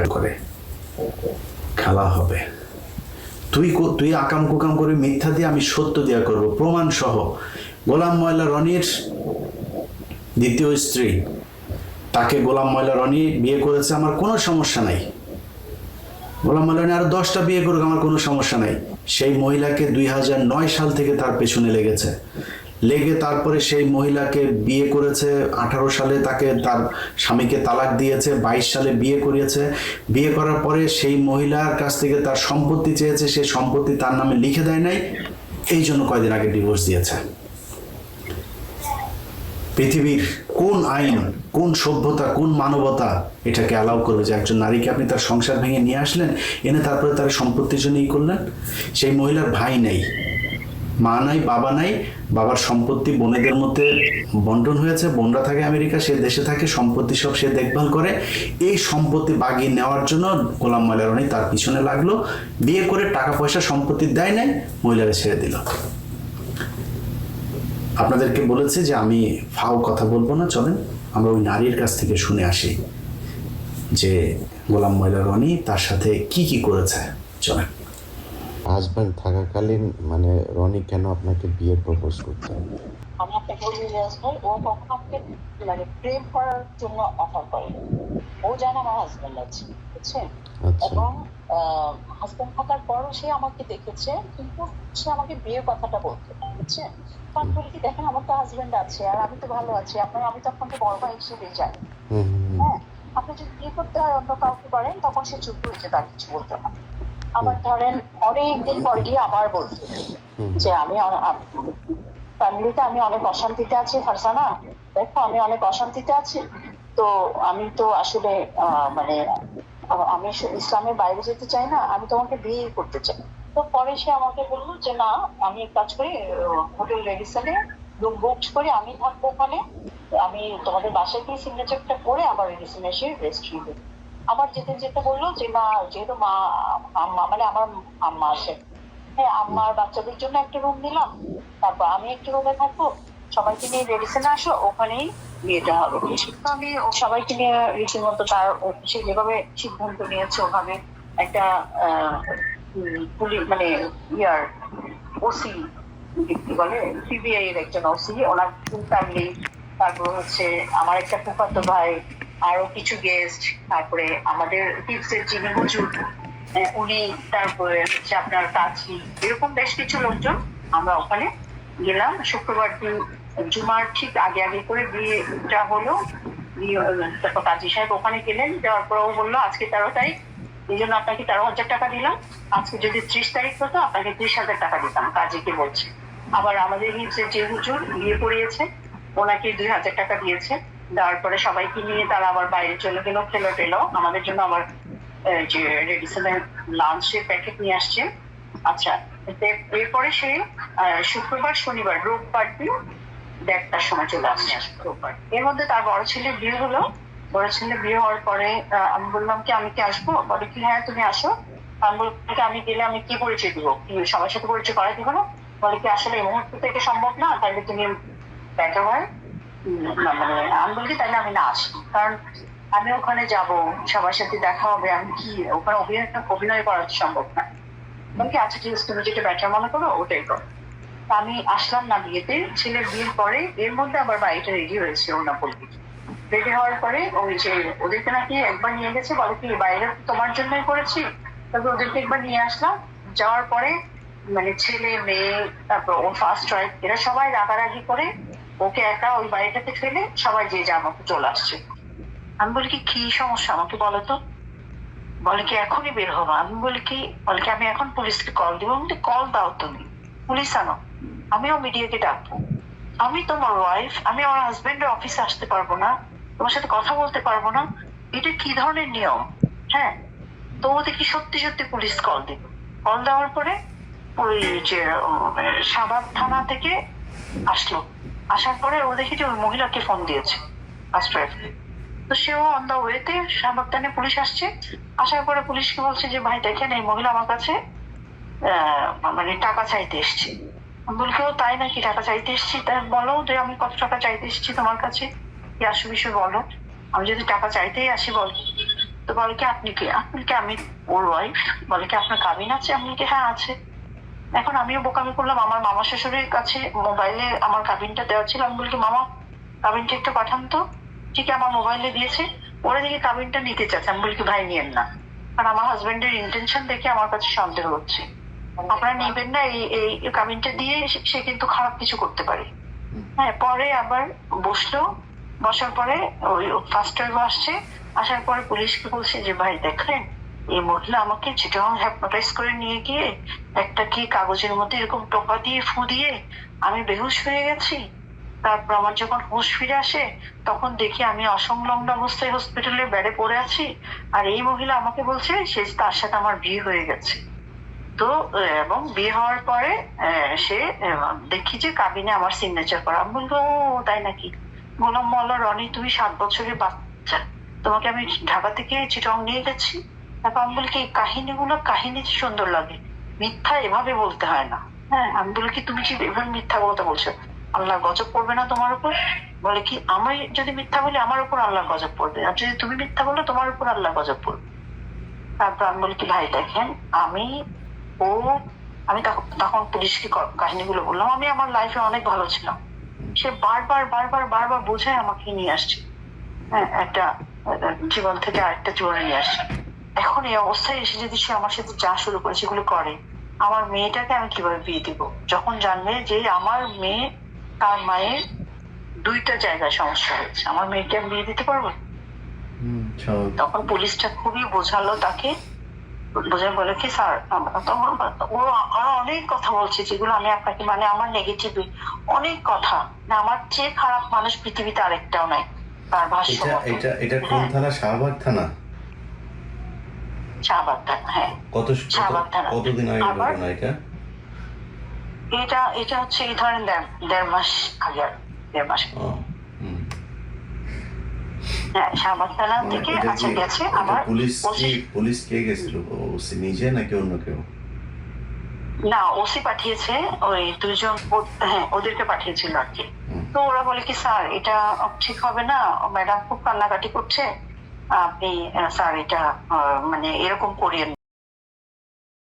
করে। খেলা হবে। তুই তুই আকাম কুকাম করে মিথ্যা দিয়ে আমি সত্য দেয়া করব। প্রমাণ সহ। গোলাম ময়লা রনির দ্বিতীয় স্ত্রী। তাকে গোলাম ময়লা রনি বিয়ে করেছে, আমার কোনো সমস্যা নাই। গোলাম ময়লা রনি আরও দশটা বিয়ে করুক, আমার কোনো সমস্যা নাই। সেই মহিলাকে দুই হাজার নয় সাল থেকে তার পেছনে লেগেছে। লেগে তারপরে সেই মহিলাকে বিয়ে করেছে। আঠারো সালে তাকে তার স্বামীকে তালাক দিয়েছে, বাইশ সালে বিয়ে করিয়েছে। বিয়ে করার পরে সেই মহিলার কাছ থেকে তার সম্পত্তি চেয়েছে সেই সম্পত্তি তার নামে লিখে দেয় নাই। এই জন্য কয়দিন আগে ডিভোর্স দিয়েছে। পৃথিবীর কোন আইন, কোন সভ্যতা, কোন মানবতা এটাকে অ্যালাউ করবে যে একজন নারীকে আপনি তার সংসার ভেঙে নিয়ে আসলেন, এনে তারপরে তার সম্পত্তির জন্য ই করলেন? সেই মহিলার ভাই নেই। মা নাই, বাবা নাই, বাবার সম্পত্তি বোনেদের মধ্যে বন্টন হয়েছে, বোনরা থাকে আমেরিকা, সে দেশে থাকে, সম্পত্তি সব সে দেখভাল করে। এই সম্পত্তি বাগিয়ে নেওয়ার জন্য গোলাম ময়লারণী তার পিছনে লাগল। বিয়ে করে টাকা পয়সা সম্পত্তি দেয় নাই মহিলারা ছেড়ে দিল। আপনাদেরকে বলেছে যে আমি ফাও কথা বলব না, চলেন। আমরা ওই নারীর কাছ থেকে শুনে আসি যে গোলাম ময়লা রনি তার সাথে কি কি করেছে। চলেন। হাজব্যান্ড থাকাকালীন মানে রনি কেন আপনাকে বিয়ের প্রপোজ করতেন আমি আপনাকে বলি রিয়াজ ভাই ও কখনো আমাকে মানে প্রেম করার জন্য অফার করে ও জানে আমার হাজবেন্ড আছে বুঝছেন? আচ্ছা। এবং হাজবেন্ড থাকার পরও সে আমাকে দেখেছে কিন্তু সে আমাকে বিয়ের কথাটা বলতো বুঝছেন? তো আমি বলি কি দেখেন আমার তো হাজবেন্ড আছে আর আমি তো ভালো আছি আপনার আমি তো আপনাকে বড় ভাই হিসেবে যাই। হ্যাঁ আপনি যদি বিয়ে করতে হয় অন্য কাউকে করেন তখন সে চুপ হয়েছে তার কিছু বলতো না। আবার ধরেন অনেকদিন পর গিয়ে আবার হুম। যে আমি ফ্যামিলিতে আমি অনেক অশান্তিতে আছি ফারসানা দেখো আমি অনেক অশান্তিতে আছি। তো আমি তো আসলে মানে আমি ইসলামের বাইরে যেতে চাই না আমি তোমাকে বিয়ে করতে চাই। তো পরে সে আমাকে বলল যে না আমি এক কাজ করি হোটেল রেডিসনে রুম বুক করে আমি থাকব ওখানে। আমি তোমাদের বাসায় গিয়ে সিগনেচারটা করে আবার রেডিসনে এসে রেস্ট নিবে। আবার যেতে যেতে বলল যে না যেহেতু মা, আম্মা মানে আমার আম্মা আছে। হ্যাঁ আম্মার বাচ্চাদের জন্য একটা রুম নিলাম। তারপর আমি একটা রুমে থাকব। সবাইকে নিয়ে রেডিসনে আসো, ওখানেই বিয়েটা হবে। তো আমি সবাইকে নিয়ে রীতিমতো তার সে যেভাবে সিদ্ধান্ত নিয়েছে, ওভাবে একটা পুলিশ মানে ইয়ার ওসি কি বলে? সিবিআই এর একজন ওসি ওনার ফুল ফ্যামিলি তারপর হচ্ছে আমার একটা ফুফাতো ভাই আরও কিছু গেস্ট তারপরে আমাদের টিপসের যিনি হুজুর উনি, তারপরে হচ্ছে আপনার কাছি এরকম বেশ কিছু লোকজন আমরা ওখানে গেলাম। শুক্রবার দিন জুমার ঠিক আগে আগে করে বিয়েটা হলো। তারপর কাজী সাহেব ওখানে গেলেন, যাওয়ার পর ও বলল, আজকে তেরো তারিখ, এই জন্য আপনাকে তেরো হাজার টাকা দিলাম। আজকে যদি ত্রিশ তারিখ হতো, আপনাকে ত্রিশ হাজার টাকা দিতাম, কাজীকে বলছে। আবার আমাদের নিচে যে হুজুর বিয়ে পড়িয়েছে ওনাকে দুই হাজার টাকা দিয়েছে। দেওয়ার পরে সবাইকে নিয়ে তারা আবার বাইরে চলে গেল খেলো টেলো। আমাদের জন্য আবার যে রেডিসনের লাঞ্চের প্যাকেট নিয়ে আসছে। আচ্ছা এরপরে সে শুক্রবার শনিবার রোববার দিন দেড়টার সময় চলে আসছে। রোববার। এর মধ্যে তার বড় ছেলের বিয়ে হলো। বড় ছেলে বিয়ে হওয়ার পরে আমি বললাম কি আমি কি আসব? বলে কি হ্যাঁ তুমি আসো। আমি বললাম আমি গেলে আমি কি পরিচয় দিব? কি সবার সাথে পরিচয় করাই দিব না? বলে কি আসলে এই মুহূর্ত থেকে সম্ভব না তাহলে তুমি বেটার হয়। মানে আমি না আসি। কারণ আমি ওখানে যাব, সবার সাথে দেখা হবে, আমি কি, ওখানে অভিনয় অভিনয় করা সম্ভব না। আচ্ছা ঠিক তুমি যেটা বেটার মনে করো, ওটাই করো। আমি আসলাম না বিয়েতে, ছেলের বিয়ের পরে, এর মধ্যে আবার বাড়িটা রেডি হয়েছে ওনা বলবি রেডি হওয়ার পরে ওই যে ওদেরকে নাকি একবার নিয়ে গেছে, বলে কি, বাইরে তোমার জন্যই করেছি। তবে ওদেরকে একবার নিয়ে আসলাম। যাওয়ার পরে মানে ছেলে, মেয়ে, তারপর ও ফার্স্ট ওয়াইফ এরা সবাই রাগারাগি করে ওকে একা ওই বাড়িটাতে ফেলে সবাই যে যা মতো চলে আসছে। আমি বলি কি কি সমস্যা? আমাকে বলো তো। বলে কি, এখনই বের হব। আমি বলি কি, বলে কি, আমি এখন পুলিশকে কল দিব। আমি কল দাও তুমি। পুলিশ আনো। আমিও মিডিয়াকে ডাকবো। আমি তোমার ওয়াইফ আমি আমার হাজবেন্ডের অফিসে আসতে পারব না। তোমার সাথে কথা বলতে পারব না। এটা কি ধরনের নিয়ম? হ্যাঁ? তো দেখি সত্যি সত্যি পুলিশ কল দিল কল দেওয়ার পরে ওই যে সাবাদ থানা থেকে আসলো। আসার পরে ও দেখি যে ওই মহিলাকে ফোন দিয়েছে তো সেও অন দা ওয়েতে সাবাগদানে পুলিশ আসছে। আসার পরে পুলিশকে বলছে যে, ভাই, দেখেন এই মহিলা আমার কাছে মানে টাকা চাইতে এসছে। আমি বলি কেউ তাই নাকি টাকা চাইতে এসছি? তাই বলো যে, আমি কত টাকা চাইতে এসছি তোমার কাছে? কি আসু বিষয় বলো। আমি যদি টাকা চাইতেই আসি, বল। তো বলে কি, আপনি কি? আপনি কি? আমি ওর ওয়াইফ বলে কি, আপনার কাবিন আছে? আপনি কি হ্যাঁ আছে। এখন আমিও বোকামি করলাম, আমার মামা শ্বশুরের কাছে মোবাইলে আমার কাবিনটা দেওয়া ছিল। আমি বলি মামা কাবিনটা একটু পাঠান তো। ঠিক আমার মোবাইলে দিয়েছে। ওরা দেখে কাবিনটা নিতে চাচ্ছে। আমি বলি ভাই, নিয়েন না। কারণ আমার হাজবেন্ডের ইন্টেনশন দেখে আমার কাছে সন্দেহ হচ্ছে। আপনারা নেবেন না, এই এই কাবিনটা দিয়ে সে- সে কিন্তু খারাপ কিছু করতে পারে। হ্যাঁ পরে আবার বসল। বসার পরে ওই ফার্স্ট ওয়েভ আসছে। আসার পরে পুলিশকে বলছে যে, ভাই, দেখলেন? এই মহিলা আমাকে চিটং হ্যাপনোটাইজ করে নিয়ে গিয়ে একটা কি কাগজের মধ্যে এরকম টোকা দিয়ে ফু দিয়ে আমি বেহুশ হয়ে গেছি। তারপর আমার যখন হুঁশ ফিরে আসে তখন দেখি আমি অসংলগ্ন অবস্থায় হসপিটালে বেডে পড়ে আছি আর এই মহিলা আমাকে বলছে সে তার সাথে আমার বিয়ে হয়ে গেছে। তো এবং বিয়ে হওয়ার পরে সে দেখি যে কাবিনে আমার সিগনেচার করা। আমি বলব "ও, তাই নাকি? বললাম মল্লা রনি তুমি সাত বছরের বাচ্চা। তোমাকে আমি ঢাকা থেকে চিটং নিয়ে গেছি। তারপর আমি বলি এই কাহিনীগুলো কাহিনী সুন্দর লাগে, মিথ্যা এভাবে বলতে হয় না। হ্যাঁ আমি বলি কি তুমি কি এভাবে মিথ্যা কথা বলছো? আল্লাহ গজব পড়বে না তোমার উপর? বলে কি, আমি যদি মিথ্যা বলি আমার উপর আল্লাহ গজব পড়বে আর যদি তুমি মিথ্যা বলো তোমার উপর আল্লাহ গজব পড়বে তারপর আমি বলি কি, ভাই দেখেন, আমি, ও, আমি তখন পুলিশকে কাহিনীগুলো বললাম, আমি আমার লাইফে অনেক ভালো ছিলাম। সে বারবার বারবার বারবার বোঝায় আমাকে নিয়ে আসছে। হ্যাঁ একটা জীবন থেকে আরেকটা জীবনে নিয়ে আসছে। এখন এই অবস্থায় এসে যদি সে আমার সাথে যা শুরু করে সেগুলো করে আমার মেয়েটাকে আমি কীভাবে বিয়ে দিব? যখন জানবে যে আমার মেয়ে তার মায়ের দুইটা জায়গায় সমস্যা হয়েছে আমার মেয়েকে আমি বিয়ে দিতে পারব? তখন পুলিশটা খুবই বোঝালো তাকে বোঝায় বলে কি স্যার তখন ও আরও অনেক কথা বলছে যেগুলো আমি আপনাকে মানে আমার নেগেটিভ অনেক কথা না আমার চেয়ে খারাপ মানুষ পৃথিবীতে আরেকটাও নাই তার ভাষ্য এটা এটা এটা কোন হ্যাঁ, থানা? শাহবাগ থানা? শাহবাগ হ্যাঁ। কত কতদিন আগে ঘটনা এটা? এটা এটা হচ্ছে এই ধরেন দেড় দেড় মাস আগে দেড় মাস। হ্যাঁ শাহবাগ থানা মানে থেকে আচ্ছা গেছে আবার পুলিশ পুলিশ কে গেছিল? ওসি নিজে নাকি অন্য কেউ? না ওসি পাঠিয়েছে ওই দুজন হ্যাঁ ওদেরকে পাঠিয়েছিল আর কি। তো ওরা বলে কি স্যার এটা ঠিক হবে না। ম্যাডাম খুব কান্নাকাটি করছে। আপনি স্যার এটা মানে এরকম করিয়েন